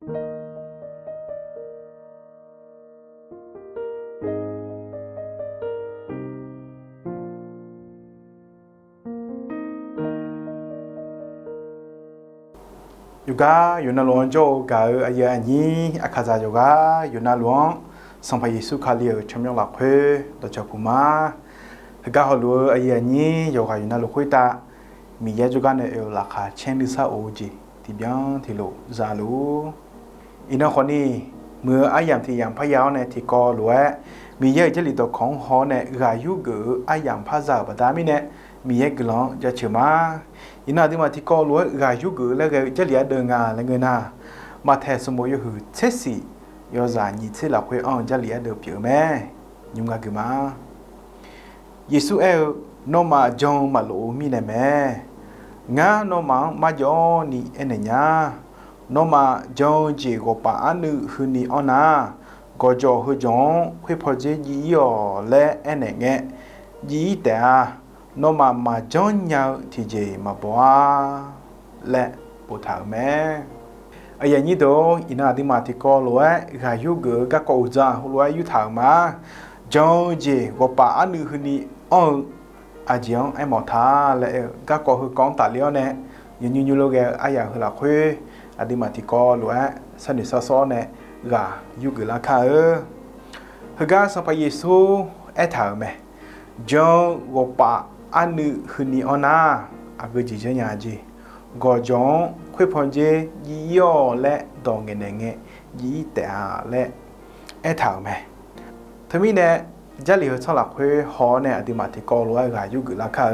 ယူကယူနလွန်ကြောကအယအညီအခါစားယောကယူနလွန်စံဖယေစုခလီချမြောက်လာခွေတော့ချကူမာကဟလူအယညီယောကယူနလခွေတာမီရဂျုကနေအလာခါချန်ဒီဆာအိုဂျီဒီဗျန်တီလိုဇာလူ အင်းခွန်နီเมื่ออายังที่ยังพะยาวเนี่ยที่กอหลวมีเยอะจะลิตของหอเนี่ยกายุกืออายังพะซาบดามิเนี่ยมีเยกลองจะเฉมาอินาที่มาที่กอหลวกายุกือแล้วก็จะเหลียเดินงานแล้วเงินนามาแทสมอยหือเชสิยอซานี่เชลาควยอ่อนจะเหลียเดิเปียวแม่ยุงกากือมาเยซูเอลโนมาจงมาโลมีเนี่ยแม่งาโนมามาจอนี่เอเนญา နောမဂျုံဂျီကိုပါအနုဟူနီအနာကို ဂျောဟူဂျုံခွေဖော်ဂျီကြီးယောလဲအဲ့နဲ့ငဲကြီးတာနောမမဂျုံညောင်တီဂျီမဘွာလဲပို့ထားမယ်အရင်ကြီးတော့အနာဒီမာတီကောလောဂါယုဂကကောဇာဟူလွာယူထားမှာဂျုံဂျီကိုပါအနုဟူနီအောင်အဂျောင်းအမော်ထားလဲကကောဟူကောင်းတာလျောနဲ့ညညညလိုကအရာဟလာခွေ အဒီမာတီကောလောဆန်နီဆောဆောနဲ့ဂါယူဂလာခါဟဂါစပယေဆူအထာမဲဂျောင်းဝပါအနုဟနီအနာအဂကြီးချညာကြီးဂေါ်ဂျောင်းခွေဖွန်ကြီးရီယောလက်ဒေါငနေငဲရီတာလက်အထာမဲသမီးနဲ့ဂျက်လီဟဆောလာခွေဟောနဲ့အဒီမာတီကောလောကယူဂလာခါ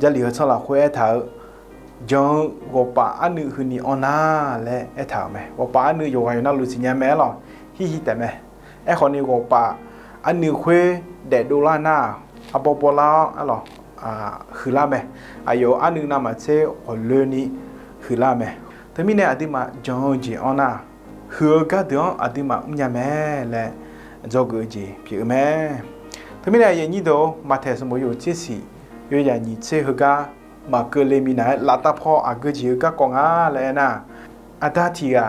ဂျက်လီဟဆောလာခွေအထာ ဂျွန်ဝပါအနုဟနီအနာလဲအထာမဲဝပါအနုယောဂယနာလူစီညာမဲလောဟီဟီတမဲအခုနေဝပါအနုခွေတဲ့ဒိုလာနာအပေါ်ပေါ်လာအလောအာခလာမဲအယောအနုနာမချေဟလွနီခလာမဲတမီနဲ့အတိမဂျွန်ဂျီအနာဟေကတဲ့အတိမဥညာမဲလဲဂျောဂဂျီပြေမဲတမီနဲ့ယညီတော့မထဲစမိုယိုချစ်စီရွေရညီချေဟကာ มาเกเลมีนะลาตาพ่ออากจิกะกองอาแลนะอาดาทีกา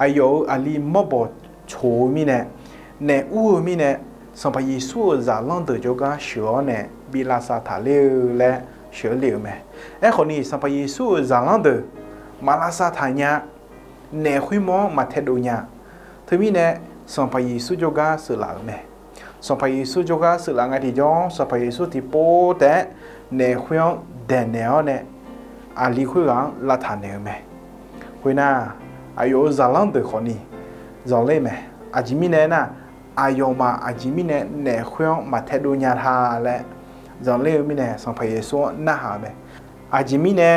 อายุอาลีมอบโชมีเนเนอูมีเนสัมภเยซูซาลังเดจกาเชือเนบิลาซาทาเลวและเชือเลวแมเอคนนี้สัมภเยซูซาลังเดมาลาซาทาญาเนคุยมอมาเทโดญาทมีเนสัมภเยซูจกาสือลาแมสัมภเยซูจกาสือลางาที่จองสัมภเยซูที่โปแต่ နေခွန်းဒန်နေောနဲ့အလီခွေကလာထာနေမယ်ခွေနာအယိုဇာလန်တခနီဇော်လေးမယ်အဂျီမီနေနာအယောမာအဂျီမီနေနေခွန်းမထက်ဒိုညာထားလဲဇော်လေးမီနေစံဖယေဆောနာဟာမယ်အဂျီမီနေ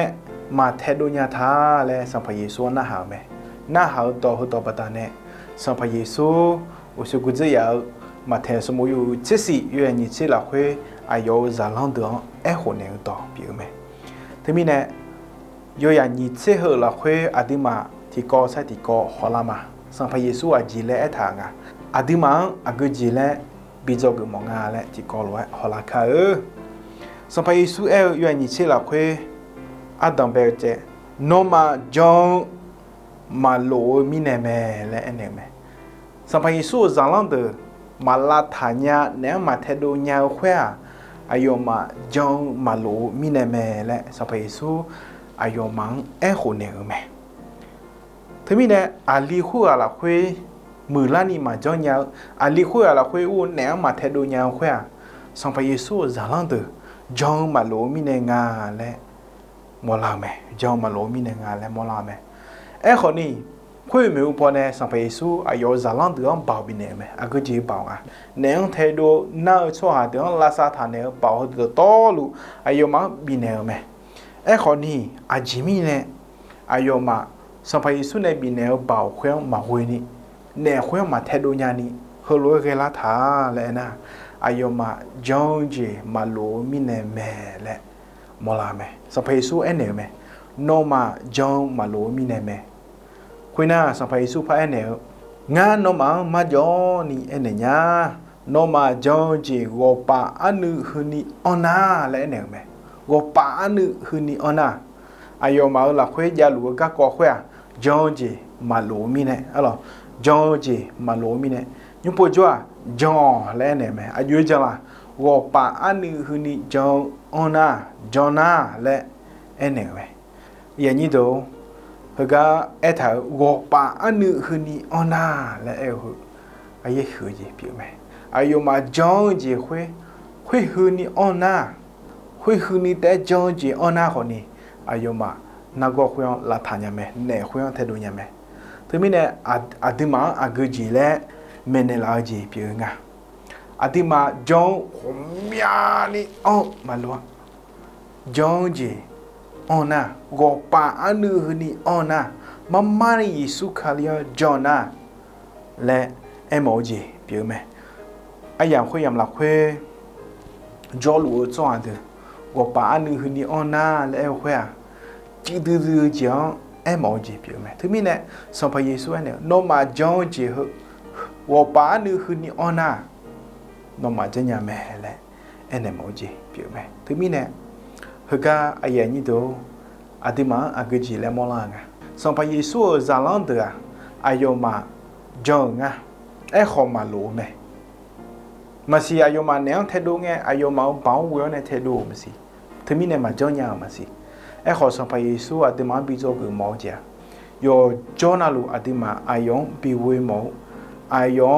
မထက်ဒိုညာထားလဲစံဖယေဆောနာဟာမယ်နာဟာတော့ဟတော့ပတာနဲ့စံဖယေဆော我是顾志尧，嘛，听什么有七十元日子来回 လာခွေအယောဇာလန်ဒေအဲဟိုနေတော့ပြူမယ်သမီးနဲ့ယောရညီချေဟလာခွေအဒီမာတီကောဆက်တီကောဟောလာမာစံဖယေဆုအဂျီလဲအထာ ငါအဒီမာအဂဂျီလဲဘီဇောကမောငါလဲတီကောလောဟောလာခါစံဖယေဆုအဲယောညီချေလာခွေအဒံဘဲကျဲနိုမာဂျောင်းမာလိုမီနေမဲလဲအနေမဲစံဖယေ ဆုဇာလန်ဒေမာလာထာညာနဲမာထေဒိုညာခွဲအယောမဂျောင်းမလိုမိနေမဲလဲစပေဆူအယောမန်အဲခုနေမဲသမီးနဲ့အလီခုအလာခွေမူလာနီမှာဂျောင်းညာအလီခုအလာခွေဦးနဲမှာထဲဒိုညာခွဲစံပေဆူဇာလန်ဒဂျောင်းမလိုမိနေငါလဲမောလာမဲဂျောင်းမလိုမိနေငါလဲမောလာမဲအဲခုနီခွေမျိုးပေါ်နေစံပေဆူအယောဇာလန်ဒံဘောက်ဘီနေမဲအကကြီးပေါอ่ะနန်းထဲဒိုနောက်ချောဟာဒံလာစာထာနေပေါဟဒတော်လူအယောမဘီနေမဲအဲခေါနီအဂျီမီနေအယောမစံပေဆူနေဘီနေပေါခွဲမဝေနီနေခွဲမထဲဒိုညာနီဟလိုကေလာသာလဲနာအယောမဂျောင်းဂျီမလိုမီနေမဲလဲမောလာမဲစပေဆူအဲနေမဲနိုမာဂျောင်းမလိုမီနေမဲ ခွေနာစဖိုင်စုဖာနေငါနောမမဂျောနီအနေညာနောမဂျောဂျီဝပါအနုဟနီအနာလဲနေမယ်ဝပါအနုဟနီအနာအယောမလာခွေကြလူကကောခွေဂျောဂျီမလိုမီနဲ့အဲ့လိုဂျောဂျီမလိုမီနဲ့ညပွကြွာဂျောလဲနေမယ်အကျွေးကြလားဝပါအနိဟူနီဂျောအွန်နာဂျောနာလဲအဲ့နေပဲယညီတော့ ဟကအဲ့ထာဝပါအနိဟူနီအွန်နာလဲအဲ့ဟုအယေဟူကြီးပြမယ်အယုံမှာဂျောဂျီခွေခွေဟူနီအွန်နာခွေဟူနီတဲ့ဂျောဂျီအွန်နာခေါနီအယုံမှာနာကောခွေအောင်လာထာညာမယ်နဲခွေအောင်ထဲတို့ညာမယ်သူမင်းနဲ့အဒီမာအဂကြီးလဲမင်းနဲ့လာကြီးပြေငါအဒီမာဂျုံမြာနီအောင်မလောဂျုံကြီး အော်နာဂောပါအနုဟနီအော်နာမမရီယေစုခါလျာဂျောနာလဲအမောကြီးပြေမယ်အယံခွေယံလာခွေဂျောလူဇွန်တဲ့ဂောပါအနုဟနီအော်နာလဲခွေကြည်သူသူကြောင့်အမောကြီးပြေမယ်သူမင်းနဲ့ဆွန်ဖယေဆုနဲ့နောမာဂျောင်းကြီးဟုတ်ဝပါနုဟနီအော်နာနောမာကျညာမဲလဲအဲ့နဲ့မောကြီးပြေမယ်သူမင်းနဲ့ ဟကအယံကြီးတို့အတိမအကကြီးလဲမောလာငါဆွန်ဖယေဆုဇာလန်ဒရာအယောမာဂျောင်းငါအဲ့ခေါ်မလို့မဲမစီအယောမာနဲထဲဒုံငဲအယောမာဘောင်းဝဲနဲ့ထဲဒုံမစီသူမင်းနဲ့မကြောညာမစီအဲ့ခေါ်ဆောင်ဖယေဆုအတိမပြီးတော့ကူမောကြယောဂျောနာလူအတိမအယုံဘီဝေမောအယုံ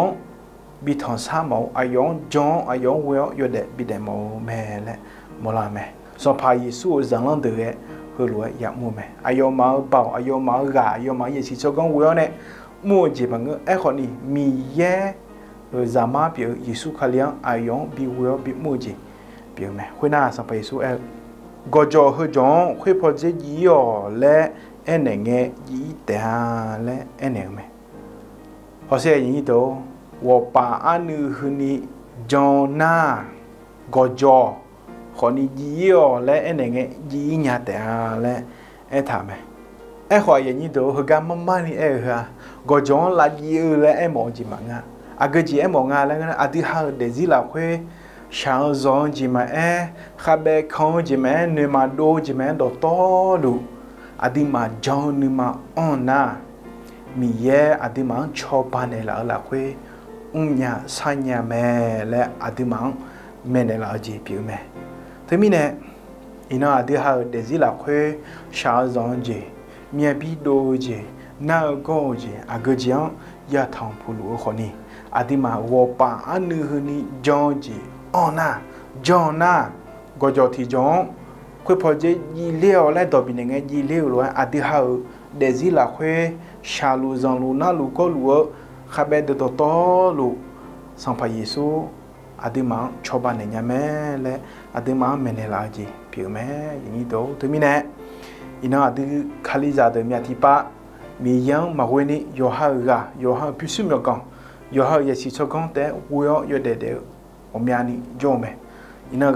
ဘီထွန်ဆာမောအယုံဂျွန်အယုံဝဲရတဲ့ဘီတယ်မောမဲလေမောလာမဲ ဆောင်ဖယေဆုဇန်လန်တဲ့ဟိုလိုရမှုမဲအယုံမောပေါအယုံမောကအယုံမောရစီချောကောဝဲနဲ့မို့ကြမငအဲ့ခေါ်နီမီရဲဇာမပြေယေဆုခလျံအယုံဘီဝဲဘီမို့ကြပြေမဲခွနာဆောင်ဖယေဆုအဲ့ gojo hu jong khwe pho je ji yo le ene nge yi ta le ene me ho se yin to wo pa anu hu ni jona gojo ho ni ji yo le ene nge ji nya ta le e tha me e ho yin ni to hu ga ma ma ni e ha gojo la ji le e mo ji ma nga a ge ji e mo nga le a ti ha de zi la khwe ရှောင်းဇွန်ဂျီမအဲခဘဲခေါင်းဂျီမဲနေမဒိုဂျီမဲတော့တော်လူအဒီမာဂျောင်းနီမာအွန်နာမီရဲ့အဒီမာချောပါနေလာလာခွေဥညာဆညာမဲလဲအဒီမာမဲနေလာကြည့်ပြမဲသ Temine ina adeha dezi la kwe sha zonje, miabi doje, na goje agojian ya tampulu khoni. Adima wopa anuhuni jonje, ona, jona, gojoti jon, kwe poje jileo la dobinenge jileo lo adeha dezi la kwe sha lu zon lu na lu ko lu khabe de toto lu sampa yesu အော်နာဂျွန်နာဂောဂျောတီဂျွန်ခွေဖော်ကြီးကြီးလေော်လက်တော်ပြီးနေငယ်ကြီးလေော်လောအတိဟာဒေဇီလာခွေရှာလူဇန်လူနာလူကောလူခဘဲဒတော်တော်လူဆံဖယေဆုအတိမချောပါနေညမဲလဲအတိမမနေလာကြီးပြုမဲယင်းတော့သူမိနဲ့အင်းအတိခလီဇာ de မြတ်တိပါမီယံမဝဲနေယောဟာကယောဟာပြုစုမြောက်ကောင်ယောဟာရဲ့စီချောကောင်တဲ့ဝေရောရွတ်တဲ့တဲ့ omiani jome ina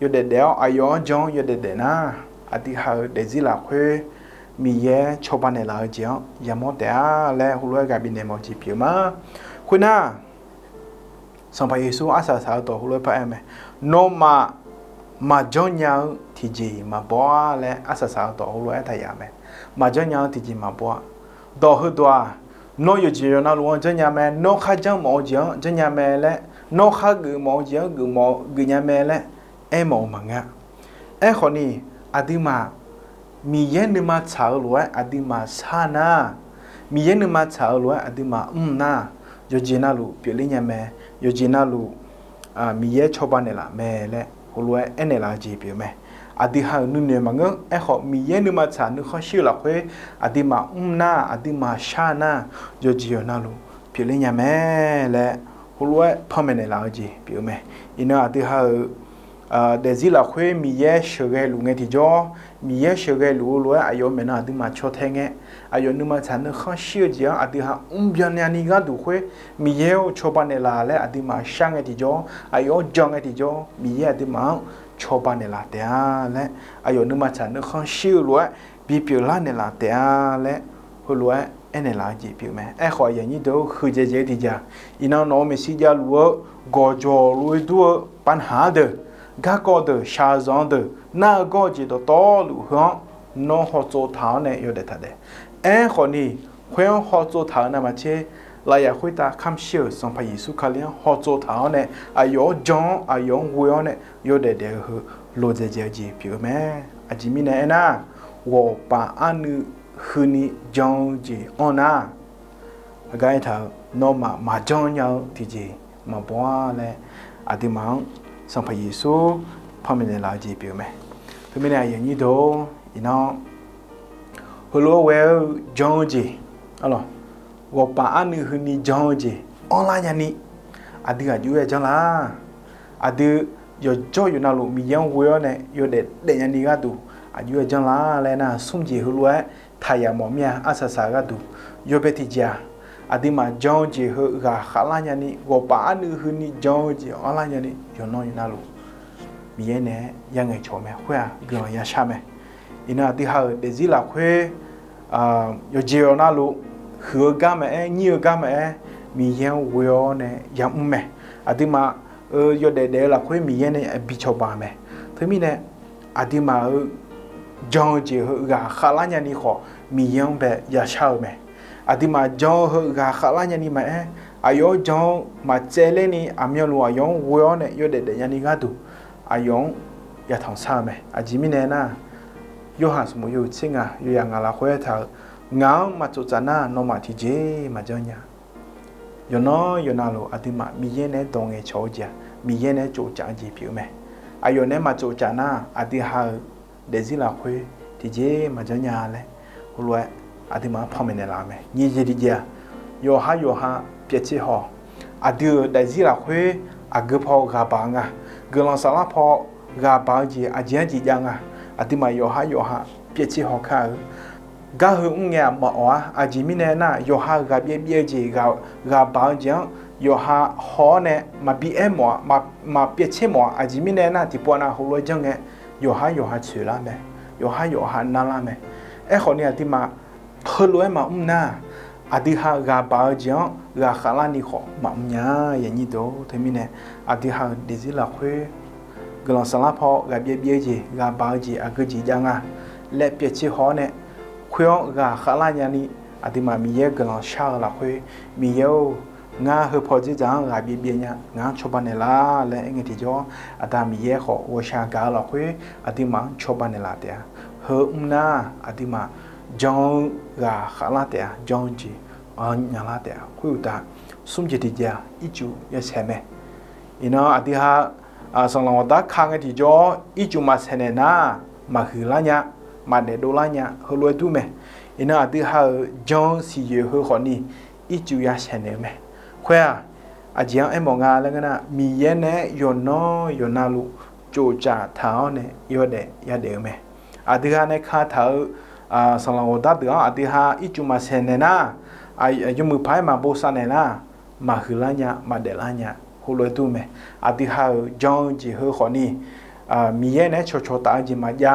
ga bi ne monti jia adima o de zila khwe aguji kule makha mi yan we son pa yesu we adima yo de de kha e ajimi ne na ayon we yo de de ayon jon yo de de na ati ha de zila khwe mi ye choba ne la jiao yamo de a le hu lo ga bi ne mo ji pi ma khuna son pa yesu asa sa to hu lo pa ame no ma မဂျွန်ညာတီဂျီမဘွားလဲအဆဆာတော့ဟလိုအထရမယ်မဂျွန်ညာတီဂျီမဘွားတော့ဟတွာနိုယဂျီရနာလောဂျညာမဲနိုခဂျန်မောဂျန်ဂျညာမဲလဲနိုခဂမောဂျန်ဂမောဂညာမဲလဲ အဲမောမငါအဲခနီအဒီမာမီယေနမချာလောအဒီမာဆာနာမီယေနမချာလောအဒီမာအွမ်နာယဂျီနာလူပြလိညာမဲယဂျီနာလူအာမီယေချောပါနေလာမဲလဲဟိုလွယ်အဲ့နဲ့လာကြည့်ပြမယ်အဒီဟာနုနေမငအဲ့ခေါမီရဲ့နမချာနခရှိလာခွေအဒီမာအုံနာအဒီမာရှာနာဂျိုဂျီယနာလိုပြလင်းရမယ်လေဟိုလွယ်ဖမနေလာကြည့်ပြမယ်အင်းအဒီဟာ အာဒဇီလာခွေမီရဲ့ရှဂဲလူငယ်တီကျော်မီရဲ့ရှဂဲလူလွယ်အယောမနာအဒီမာချောထဲငဲအယောနမချာနခရှိကြအဒီဟာအုံဗျန်ညာနီကဒူခွေမီရဲ့ချောပနေလာလေအဒီမာရှာငဲတီကျော်အယောဂျောငဲတီကျော်မီရဲ့အဒီမာချောပနေလာတဲ့လေအယောနမချာနခရှိလွယ်ဘီပြလာနေလာတဲ့လေဟိုလွယ်အဲ့နဲ့လာကြည့်ပြမယ်အဲ့ခေါ်ရင်ကြီးတို့ခူကြကြဒီကြအင်းနော်မစီကြလို့ဂေါ်ဂျော်လူတို့ပန်ဟာဒ ဂါကောဒရှာဇွန်ဒနာကောကြည့်တော့တော်လူဟောနော်ဟောချိုထောင်းနဲ့ရတဲ့တဲ့အဲ့ခေါ်နီခွဲဟောချိုထောင်းနဲ့မှာချေလာရခွေတာခမ်ရှေစံဖယေစုခလျံဟောချိုထောင်းနဲ့အယောဂျွန်အယောဝေယောနဲ့ရတဲ့တဲ့ဟလိုကြကြကြီးပြမယ်အဂျီမီနဲ့နာဝပါအနုခနီကြောင်းကြီးအွန်နာအကိုင်းထားနော်မမကြောင်းညောင်းဒီကြီးမဘွားလဲအဒီမောင် စံဖယေစုဖမနေလာကြည့်ပြမယ်ဖမနေအရင်ကြီးတော့ဒီနော်ဟလိုဝဲကြောင်းကြီးဟလောဝပါအနုခနီကြောင်းကြီးအွန်လိုင်းညာနီအဒီကယူရကြောင်းလားအဒီယောကြောယူနာလို့မီယံဝဲရနဲ့ရတဲ့တဲ့ညာနီကတူအယူရကြောင်းလားလဲ နာဆုံကြည့်ဟလိုဝဲထာယာမောမြအဆဆာကတူယောဘတိဂျာအဒီမှာဂျောင်းဂျီဟဂါခလာညာနီဝပါအနုဟနီဂျောင်းဂျီအလာညာနီယောနောယနာလိုမီယဲနဲ့ရငယ်ချောမဲခွဲဂလောရရှာမဲအနာတိဟာဒေဇီလာခွဲအာယောဂျီယောနာလိုခေဂါမဲညီဂါမဲမီယံဝေယောနဲ့ယမ်မဲ အဒီမှာယောဒေဒေလာခွဲမီယဲနဲ့ဘီချောပါမဲသမီးနဲ့အဒီမှာကြောင်းကြီးဟကခလာညာနီခေါ်မီယံပဲရချောက်မယ်အဒီမှာကြောင်းဟကခလာညာနီမအဲအယောကြောင်းမကျဲလဲနီအမြောလောယောဝေောနဲ့ရွတ်တဲ့ညာနီကတူအယောရထောင်စားမယ်အဂျီမီနေနာယောဟန်စမယုချင်းကယောရငါလာခွဲထားငောင်းမချူချနာနောမတီဂျေမကြောညာယောနောယောနာလိုအဒီမှာမီရင်နဲ့တောင်းငယ်ချောကြမီရင်နဲ့ကြိုကြကြီးပြူမယ်အယောနဲ့မကြိုကြနာအဒီဟာဒေဇီလာခွေဒီဂျေမကြညာလဲဟိုလွယ် အဒီမှာဖောင်းမနေလာမယ်ညီကြီးဒီဂျာယောဟာယောဟာပြည့်ချေဟောအဒီဒေဇီလာခွေအဂဖောဂါဘာငါဂလွန်ဆလာဖောဂါဘာဂျီအဂျန်ဂျီဂျာငါအဒီမှာယောဟာယောဟာပြည့်ချေဟောခါဂါဟုငငမောအဂျီမီနေနာယောဟာဂါပြည့်ပြည့်ဂျီဂါဂါဘာဂျန်ယောဟာဟောနဲ့မဘီအမောမမပြည့်ချေမောအဂျီမီနေနာဒီပေါ်နာဟိုလိုဂျန်ငဲယောဟာယောဟာချူလာမယ်ယောဟာယောဟာနာလာမယ်အဲ့ခေါ်နေအတိမ ခလွဲမအုံနာအဒီဟာဂါပါကြောင့်ဂါခလာနီခေါ်မအညာယညီတော့သမီးနဲ့အဒီဟာဒီဇီလာခွေဂလန်ဆလာဖောဂါပြေပြေကြီးဂါပါကြီးအကကြီးကြငါလက်ပြချီဟောနဲ့ခွေောဂါခလာညာနီအဒီမမီရဲ့ဂလန်ရှာလာခွေမီယောငါဟဖောကြီးကြောင့်ငါပြပြညာငါချောပနေလားလဲအငတိကျော်အတာမီရဲ့ခေါ်ဝရှာကားလောက်ခွေအတိမချောပနေလားတဲ့ဟေအမနာအတိမ ဂျောင်းကခလာတဲ့ဂျောင်းကြီးအညာလာတဲ့ခွေတာစုံကြတိကြအချူရဆဲမဲအင်းအတိဟာအဆောင်လောတာခါငတိကျော်အချူမဆနေနာမခီလာညာမတဲ့ဒိုလာညာဟလွယ်တူမဲအင်းအတိဟာဂျောင်းစီရဟခေါနီအချူရဆနေမဲခွဲအကြံအမောငါလည်းကနာမီရဲနဲ့ယောနောယောနာလူကြိုကြထောင်းနဲ့ရောတဲ့ရတယ်မဲအဒီကနဲ့ခါထောက် အာဆလောဒတ်ကအဒီဟာအချူမဆန်နေနာအယမဖိုင်မှာဘောစနေနာမခလာညာမဒလာညာဟိုလိုတူမဲအဒီဟာဂျောင်းဂျီဟခေါနီအာမီရဲနဲ့ချောချောတာဂျီမကြ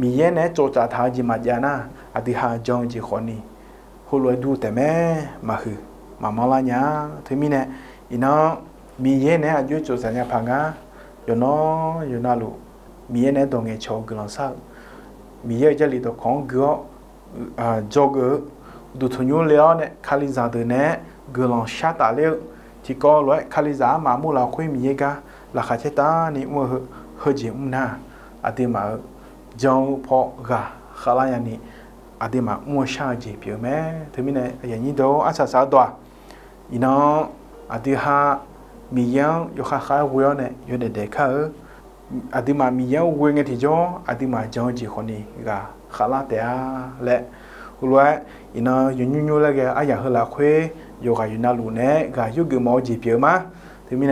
မီရဲနဲ့ကြိုကြထားဂျီမကြနာအဒီဟာဂျောင်းဂျီခေါနီဟိုလိုတူတဲမဲမခမမလာညာသမီနဲ့ဤနော်မီရဲနဲ့အကျွတ်ကြိုစံညာဖန်ကယောနော်ယောနာလူမီရဲနဲ့တော့ငယ်ချောကလန်ဆောက် မီရဲကြလီတော့ခေါင်းကောအာဂျောဂဒူထညိုလျောနဲ့ခါလီဇာဒနဲ့ဂလန်ရှာတာလေဒီကောလွဲခါလီဇာမာမူလာခွေမီရဲကလာခချက်တာနိမဟဟဂျီမနာအတေမာဂျောင်းဖောဂါခလာယနီအတေမာမွရှာဂျီပြမဲသမီးနဲ့အရင်ကြီးတော့အဆဆာတော့ဤနော်အတေဟာမီယံယခခါဝေယနဲ့ ရတဲ့တဲ့ခါအတိမမီယံဝေငတိကြောအတိမကြောင်းကြည့်ခနီကခလာတဲ့လက်ဟူလွဲအင်းယညညိုလည်းကအရာဟလာခွေယောဂယနာလူနဲ့ကယုတ်ကမောကြည့်ပြမဒီမိ